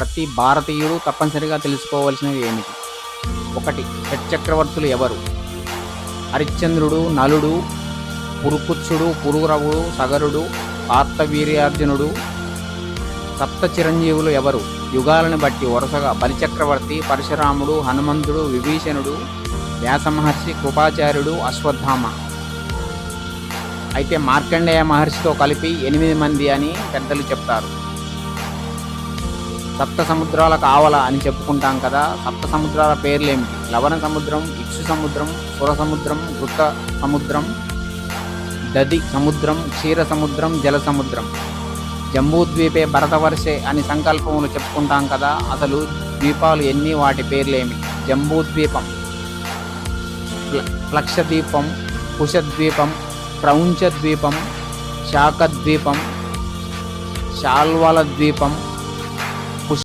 ప్రతి భారతీయుడు తప్పనిసరిగా తెలుసుకోవాల్సినవి ఏమిటి? ఒకటి షట్చక్రవర్తులు ఎవరు? హరిశ్చంద్రుడు నలుడు పురుకుత్సుడు పురురవుడు సగరుడు కార్తవీర్యార్జునుడు సప్త చిరంజీవులు ఎవరు? యుగాలను బట్టి వరుసగా బలిచక్రవర్తి పరశురాముడు హనుమంతుడు విభీషణుడు వ్యాసమహర్షి కృపాచార్యుడు అశ్వత్థామ. అయితే మార్కండేయ మహర్షితో కలిపి ఎనిమిది మంది అని పెద్దలు చెప్తారు. సప్త సముద్రాల కావల అని చెప్పుకుంటాం కదా. సప్త సముద్రాల పేర్లేమిటి? లవణ సముద్రం ఇక్షు సముద్రం సుర సముద్రం గుట్ట సముద్రం దది సముద్రం క్షీర సముద్రం జల సముద్రం. జంబూద్వీపే భరతవర్షే అని సంకల్పములు చెప్పుకుంటాం కదా. అసలు ద్వీపాలు ఎన్ని? వాటి పేర్లేమి జంబూద్వీపం ప్ల- లక్షద్వీపం కుశద్వీపం క్రౌంచ ద్వీపం శాఖద్వీపం శాల్వల ద్వీపం